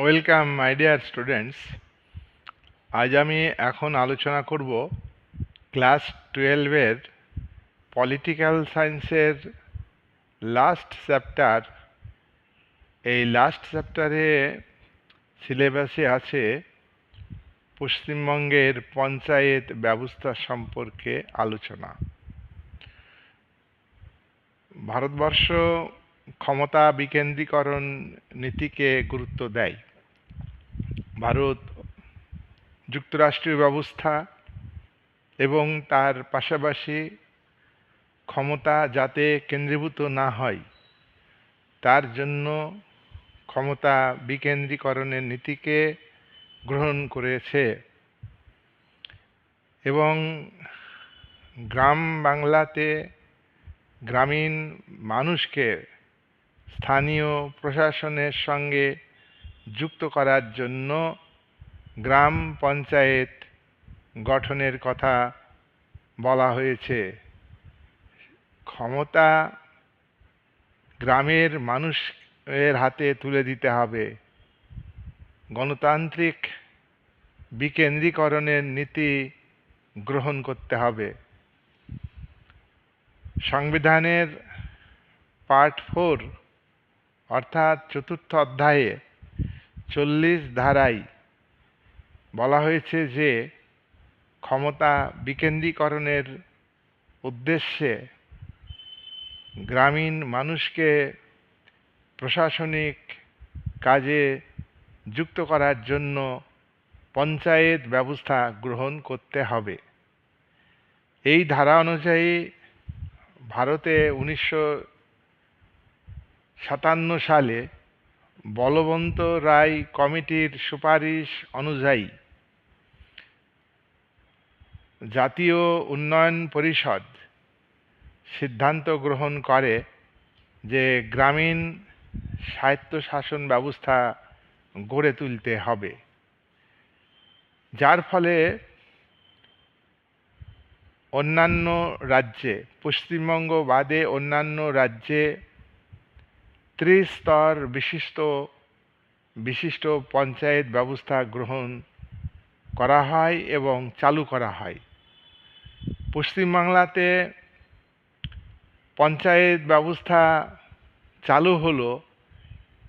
Welcome my dear students আজ আমি এখন আলোচনা করব ক্লাস টুয়েলভের পলিটিক্যাল সায়েন্সের লাস্ট চ্যাপ্টার এই লাস্ট চ্যাপ্টারে সিলেবাসে আছে পশ্চিমবঙ্গের পঞ্চায়েত ব্যবস্থা সম্পর্কে আলোচনা। ভারতবর্ষ ক্ষমতা বিকেন্দ্রীকরণ নীতিকে গুরুত্ব দেয়। ভারত যুক্তরাষ্ট্রীয় ব্যবস্থা এবং তার পাশাপাশি ক্ষমতা যাতে কেন্দ্রীভূত না হয়, তার জন্য ক্ষমতা বিকেন্দ্রীকরণের নীতিকে গ্রহণ করেছে। এবং গ্রাম বাংলাতে গ্রামীণ মানুষকে স্থানীয় প্রশাসনের সঙ্গে যুক্ত করার জন্য গ্রাম পঞ্চায়েত গঠনের কথা বলা হয়েছে। ক্ষমতা গ্রামের মানুষের হাতে তুলে দিতে হবে। গণতান্ত্রিক বিকেন্দ্রীকরণের নীতি গ্রহণ করতে হবে। সংবিধানের পার্ট ফোর অর্থাৎ চতুর্থ অধ্যায়ে চল্লিশ ধারায় বলা হয়েছে যে ক্ষমতা বিকেন্দ্রীকরণের উদ্দেশ্যে গ্রামীণ মানুষকে প্রশাসনিক কাজে যুক্ত করার জন্য পঞ্চায়েত ব্যবস্থা গ্রহণ করতে হবে। এই ধারা অনুযায়ী ভারতে উনিশশো সাতান্ন সালে বলবন্ত রায় কমিটির সুপারিশ অনুযায়ী জাতীয় উন্নয়ন পরিষদ সিদ্ধান্ত গ্রহণ করে যে গ্রামীণ স্বায়ত্তশাসন ব্যবস্থা গড়ে তুলতে হবে। যার ফলে অন্যান্য রাজ্যে, পশ্চিমবঙ্গ বাদে অন্যান্য রাজ্যে ত্রিস্তর বিশিষ্ট বিশিষ্ট পঞ্চায়েত ব্যবস্থা গ্রহণ করা হয় এবং চালু করা হয়। পশ্চিমবাংলাতে পঞ্চায়েত ব্যবস্থা চালু হলো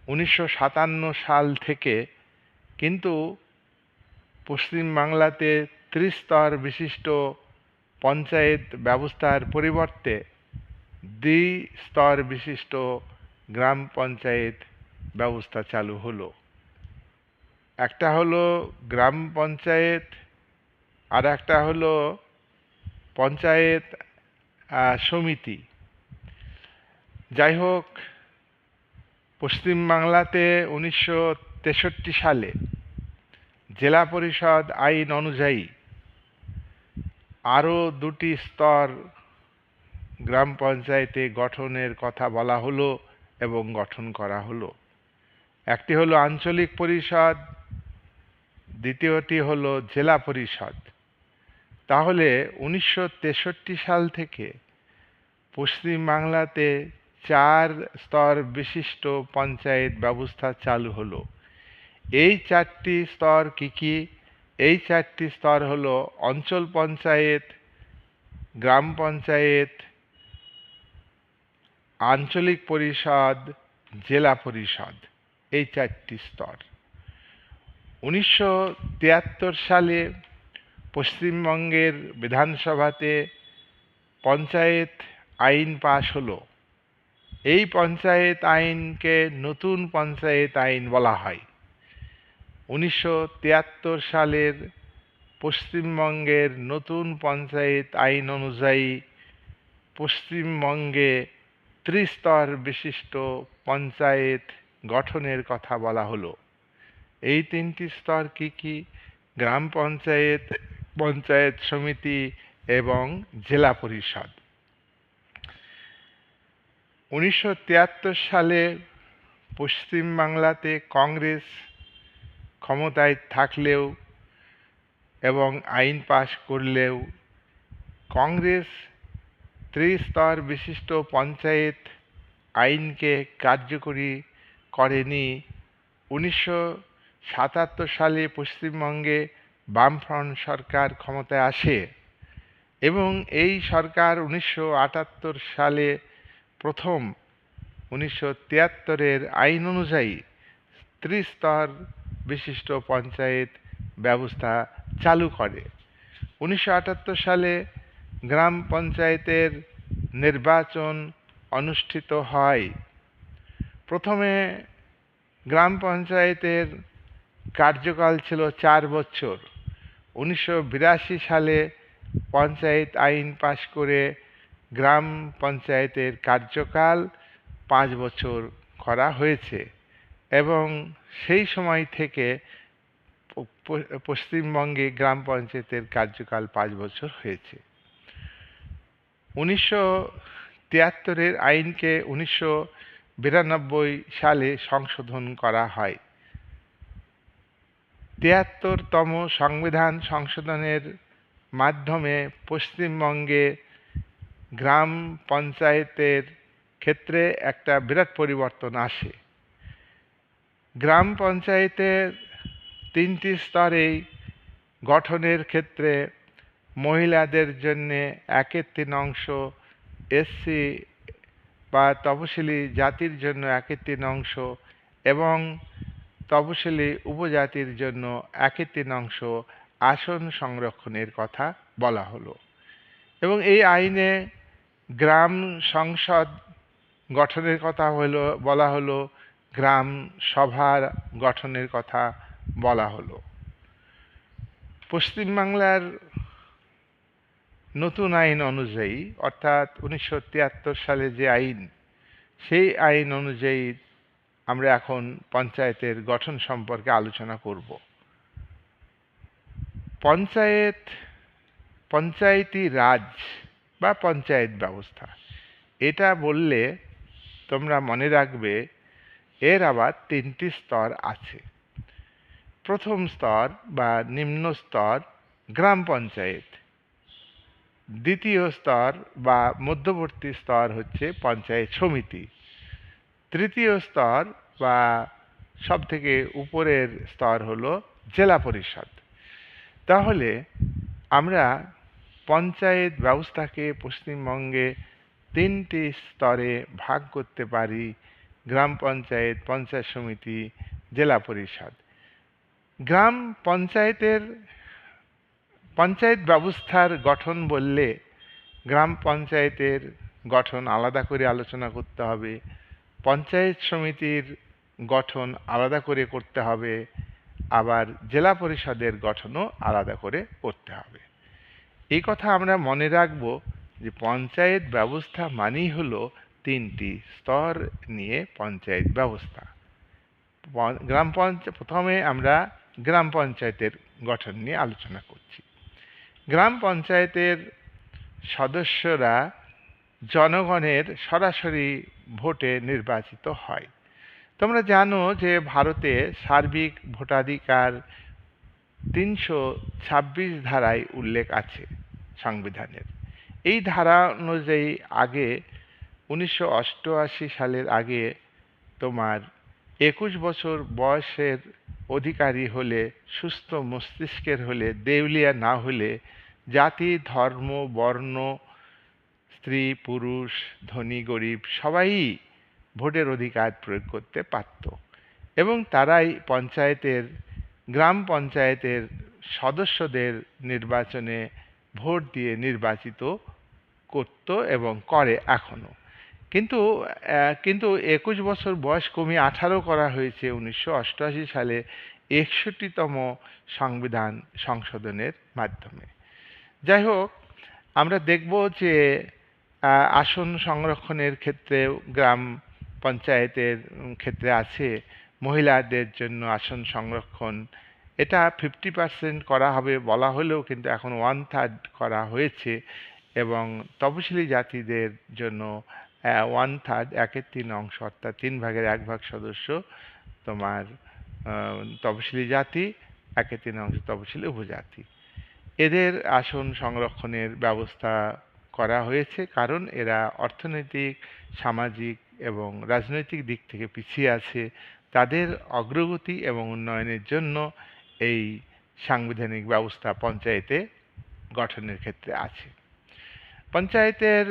উনিশশো সাতান্ন সাল থেকে, কিন্তু পশ্চিমবাংলাতে ত্রিস্তর বিশিষ্ট পঞ্চায়েত ব্যবস্থার পরিবর্তে দ্বিস্তর বিশিষ্ট গ্রাম পঞ্চায়েত ব্যবস্থা চালু হলো। একটা হলো গ্রাম পঞ্চায়েত, আর একটা হলো পঞ্চায়েত সমিতি। যাই হোক পশ্চিমবাংলাতে উনিশশো তেষট্টি সালে জেলা পরিষদ আইন অনুযায়ী আরও দুটি স্তর গ্রাম পঞ্চায়েতে গঠনের কথা বলা হলো। এবং গঠন করা হলো। একটি হলো আঞ্চলিক পরিষদ, দ্বিতীয়টি হলো জেলা পরিষদ। তাহলে উনিশশো তেষট্টি সাল থেকে পশ্চিমবাংলাতে চার স্তর বিশিষ্ট পঞ্চায়েত ব্যবস্থা চালু হলো। এই চারটি স্তর কি কি? এই চারটি স্তর হলো অঞ্চল পঞ্চায়েত, গ্রাম পঞ্চায়েত আঞ্চলিক পরিষদ, জেলা পরিষদ, এই চারটি স্তর। উনিশশো তিয়াত্তর সালে পশ্চিমবঙ্গের বিধানসভাতে পঞ্চায়েত আইন পাশ হলো। এই পঞ্চায়েত আইনকে নতুন পঞ্চায়েত আইন বলা হয়। উনিশশো তিয়াত্তর সালের পশ্চিমবঙ্গের নতুন পঞ্চায়েত আইন অনুযায়ী পশ্চিমবঙ্গে ত্রিস্তর বিশিষ্ট পঞ্চায়েত গঠনের কথা বলা হলো। এই তিনটি স্তর কি কি? গ্রাম পঞ্চায়েত পঞ্চায়েত সমিতি এবং জেলা পরিষদ। উনিশশো তিয়াত্তর সালে পশ্চিমবাংলাতে কংগ্রেস ক্ষমতায় থাকলেও এবং আইন পাশ করলেও কংগ্রেস ত্রিস্তর বিশিষ্ট পঞ্চায়েত আইনকে কার্যকরী করেনি। উনিশশো সাতাত্তর সালে পশ্চিমবঙ্গে বামফ্রন্ট সরকার ক্ষমতায় আসে এবং এই সরকার উনিশশো আটাত্তর সালে প্রথম উনিশশো তিয়াত্তরের আইন অনুযায়ী ত্রিস্তর বিশিষ্ট পঞ্চায়েত ব্যবস্থা চালু করে। উনিশশো আটাত্তর সালে গ্রাম পঞ্চায়েতের নির্বাচন অনুষ্ঠিত হয়। প্রথমে গ্রাম পঞ্চায়েতের কার্যকাল ছিল চার বছর। উনিশশো বিরাশি সালে পঞ্চায়েত আইন পাশ করে গ্রাম পঞ্চায়েতের কার্যকাল পাঁচ বছর করা হয়েছে এবং সেই সময় থেকে পশ্চিমবঙ্গে গ্রাম পঞ্চায়েতের কার্যকাল পাঁচ বছর হয়েছে। উনিশশো তিয়াত্তরের আইনকে উনিশশো বিরানব্বই সালে সংশোধন করা হয়। তিয়াত্তরতম সংবিধান সংশোধনের মাধ্যমে পশ্চিমবঙ্গে গ্রাম পঞ্চায়েতের ক্ষেত্রে একটা বিরাট পরিবর্তন আসে। গ্রাম পঞ্চায়েতের তিনটি স্তরেই গঠনের ক্ষেত্রে মহিলাদের জন্যে একের তিন অংশ এসসি বা তপশিলি জাতির জন্য একের তিন অংশ এবং তপশিলি উপজাতির জন্য একের তিন অংশ আসন সংরক্ষণের কথা বলা হলো। এবং এই আইনে গ্রাম সংসদ গঠনের কথা হলো, বলা হলো, গ্রাম সভার গঠনের কথা বলা হলো। পশ্চিমবাংলার নতুন আইন অনুযায়ী, অর্থাৎ উনিশশো তিয়াত্তর সালে যে আইন, সেই আইন অনুযায়ী আমরা এখন পঞ্চায়েতের গঠন সম্পর্কে আলোচনা করব। পঞ্চায়েত, পঞ্চায়েতি রাজ বা পঞ্চায়েত ব্যবস্থা, এটা বললে তোমরা মনে রাখবে এর আবার তিনটি স্তর আছে। প্রথম স্তর বা নিম্ন স্তর, গ্রাম পঞ্চায়েত। দ্বিতীয় স্তর বা মধ্যবর্তী স্তর হচ্ছে পঞ্চায়েত সমিতি। তৃতীয় স্তর বা সব থেকে উপরের স্তর হলো জেলা পরিষদ। তাহলে আমরা পঞ্চায়েত ব্যবস্থাকে পশ্চিমবঙ্গে তিনটি স্তরে ভাগ করতে পারি, গ্রাম পঞ্চায়েত পঞ্চায়েত সমিতি, জেলা পরিষদ। গ্রাম পঞ্চায়েতের পঞ্চায়েত ব্যবস্থার গঠন বললে গ্রাম পঞ্চায়েতের গঠন আলাদা করে আলোচনা করতে হবে, পঞ্চায়েত সমিতির গঠন আলাদা করে করতে হবে, আবার জেলা পরিষদের গঠনও আলাদা করে করতে হবে। এই কথা আমরা মনে রাখব যে পঞ্চায়েত ব্যবস্থা মানেই হলো তিনটি স্তর নিয়ে পঞ্চায়েত ব্যবস্থা। গ্রাম পঞ্চায়েত প্রথমে আমরা গ্রাম পঞ্চায়েতের গঠন নিয়ে আলোচনা করছি। গ্রাম পঞ্চায়েতের সদস্যরা জনগণের সরাসরি ভোটে নির্বাচিত হয়। তোমরা জানো যে ভারতে সার্বিক ভোটাধিকার তিনশো ছাব্বিশ ধারায় উল্লেখ আছে সংবিধানের। এই ধারা অনুযায়ী আগে উনিশশো অষ্টআশি সালের আগে তোমার একুশ বছর বয়সের অধিকারী হলে, সুস্থ মস্তিষ্কের হলে, দেউলিয়া না হলে, জাতি, ধর্ম, বর্ণ, স্ত্রী, পুরুষ, ধনী, গরিব সবাই ভোটের অধিকার প্রয়োগ করতে পারত। এবং তারাই পঞ্চায়েতের, গ্রাম পঞ্চায়েতের সদস্যদের নির্বাচনে ভোট দিয়ে নির্বাচিত করত এবং করে এখনও। কিন্তু কিন্তু একুশ বছর বয়স কমিয়ে আঠারো করা হয়েছে উনিশশো অষ্টআশি সালে একষট্টিতম সংবিধান সংশোধনের মাধ্যমে। যাই হোক, আমরা দেখব যে আসন সংরক্ষণের ক্ষেত্রে গ্রাম পঞ্চায়েতের ক্ষেত্রে আছে মহিলাদের জন্য আসন সংরক্ষণ। এটা ফিফটি পার্সেন্ট করা হবে বলা হলেও কিন্তু এখন ওয়ান থার্ড করা হয়েছে এবং তপশিলি জাতিদের জন্য ওয়ান থার্ড একের তিন অংশ, অর্থাৎ তিন ভাগের এক ভাগ সদস্য তোমার তপশিলি জাতি, একের তিন অংশ তপশিলি উপজাতি। এদের আসন সংরক্ষণের ব্যবস্থা করা হয়েছে কারণ এরা অর্থনৈতিক, সামাজিক এবং রাজনৈতিক দিক থেকে পিছিয়ে আছে। তাদের অগ্রগতি এবং উন্নয়নের জন্য এই সাংবিধানিক ব্যবস্থা পঞ্চায়েতে গঠনের ক্ষেত্রে আছে। পঞ্চায়েতের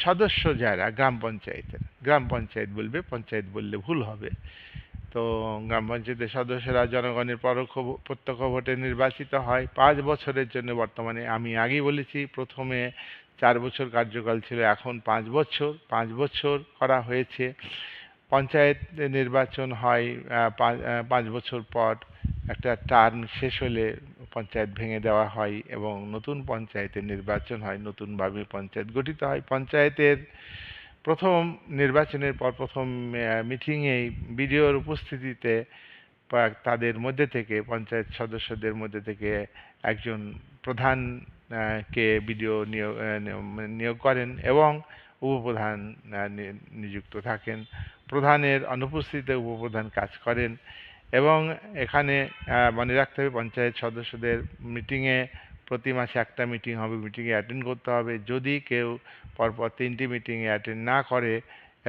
সদস্য যারা গ্রাম পঞ্চায়েতের, গ্রাম পঞ্চায়েত বলবে, পঞ্চায়েত বললে ভুল হবে। তো গ্রাম পঞ্চায়েতের সদস্যরা জনগণের পরোক্ষ প্রত্যক্ষ ভোটে নির্বাচিত হয়। পাঁচ বছরের জন্য বর্তমানে আমি আগেই বলেছি, প্রথমে চার বছর কার্যকাল ছিল, এখন পাঁচ বছর। পাঁচ বছর করা হয়েছে। পঞ্চায়েত নির্বাচন হয় পাঁচ- বছর পর একটা টার্ম শেষ হলে পঞ্চায়েত ভেঙে দেওয়া হয় এবং নতুন পঞ্চায়েতের নির্বাচন হয় নতুনভাবে পঞ্চায়েত গঠিত হয়। পঞ্চায়েতের প্রথম নির্বাচনের পর প্রথম মিটিংয়েই বিডিওর উপস্থিতিতে তাদের মধ্যে থেকে, পঞ্চায়েত সদস্যদের মধ্যে থেকে একজন প্রধান কে বিডিও নিয়োগ নিয়োগ করেন এবং উপপ্রধান নিযুক্ত থাকেন। প্রধানের অনুপস্থিতিতে উপপ্রধান কাজ করেন। এবং এখানে মনে রাখতে হবে পঞ্চায়েত সদস্যদের মিটিংয়ে প্রতি মাসে একটা মিটিং হবে, মিটিংয়ে অ্যাটেন্ড করতে হবে। যদি কেউ পরপর তিনটি মিটিংয়ে অ্যাটেন্ড না করে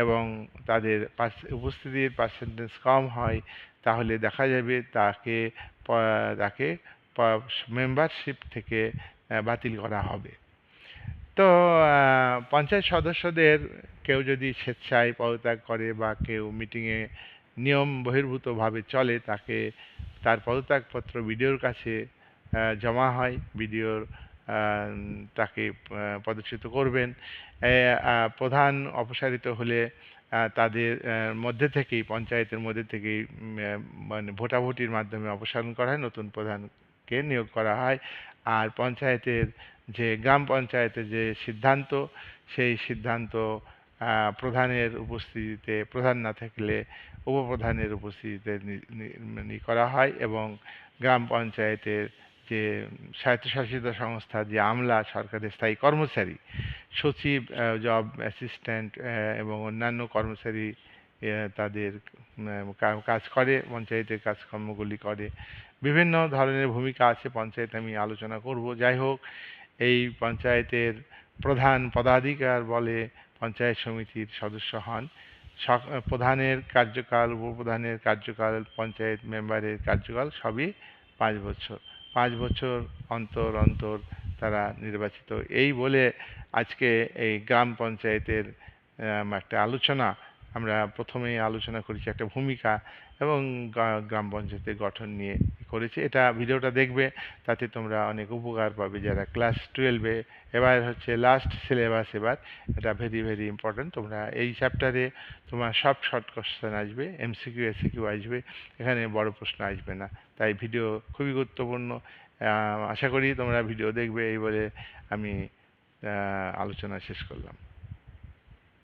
এবং তাদের উপস্থিতির পার্সেন্টেজ কম হয়, তাহলে দেখা যাবে তাকে তাকে মেম্বারশিপ থেকে বাতিল করা হবে। তো পঞ্চায়েত সদস্যদের কেউ যদি স্বেচ্ছায় পদত্যাগ করে বা কেউ মিটিংয়ে নিয়ম বহির্ভূতভাবে চলে, তাকে, তার পদত্যাগপত্র বিডিওর কাছে জমা হয়। বিডিওর তাকে পদচ্যুত করবেন। প্রধান অপসারিত হলে তাদের মধ্যে থেকেই, পঞ্চায়েতের মধ্যে থেকেই মানে ভোটাভুটির মাধ্যমে অপসারণ করা হয়, নতুন প্রধানকে নিয়োগ করা হয়। আর পঞ্চায়েতের যে, গ্রাম পঞ্চায়েতের যে সিদ্ধান্ত, সেই সিদ্ধান্ত প্রধানের উপস্থিতিতে, প্রধান না থাকলে উপপ্রধানের উপস্থিতিতে করা হয় এবং গ্রাম পঞ্চায়েতের যে স্বায়ত্তশাসিত সংস্থা, যে আমলা সরকারের স্থায়ী কর্মচারী, সচিব জব অ্যাসিস্ট্যান্ট এবং অন্যান্য কর্মচারী তাদের কাজ করে, পঞ্চায়েতের কাজকর্মগুলি করে। বিভিন্ন ধরনের ভূমিকা আছে, পঞ্চায়েত আমি আলোচনা করব। যাই হোক, এই পঞ্চায়েতের প্রধান পদাধিকার বলে পঞ্চায়েত সমিতির সদস্য হন। প্রধানের কার্যকাল, উপপ্রধানের কার্যকাল, পঞ্চায়েত মেম্বারের কার্যকাল সবই পাঁচ বছর। পাঁচ বছর অন্তর অন্তর তারা নির্বাচিত। এই বলে আজকে এই গ্রাম পঞ্চায়েতের একটা আলোচনা আমরা প্রথমেই আলোচনা করেছি একটা ভূমিকা এবং গ্রাম পঞ্চায়েতের গঠন নিয়ে করেছি। এটা ভিডিওটা দেখবে, তাতে তোমরা অনেক উপকার পাবে। যারা ক্লাস টুয়েলভে এবার হচ্ছে লাস্ট সিলেবাস এবার, এটা ভেরি ভেরি ইম্পর্ট্যান্ট তোমরা এই চ্যাপ্টারে তোমার সব শর্ট কোশ্চেন আসবে এমসিকিউ এসিকিউ আসবে, এখানে বড় প্রশ্ন আসবে না। তাই ভিডিও খুবই গুরুত্বপূর্ণ। আশা করি তোমরা ভিডিও দেখবে, এই বলে আমি আলোচনা শেষ করলাম।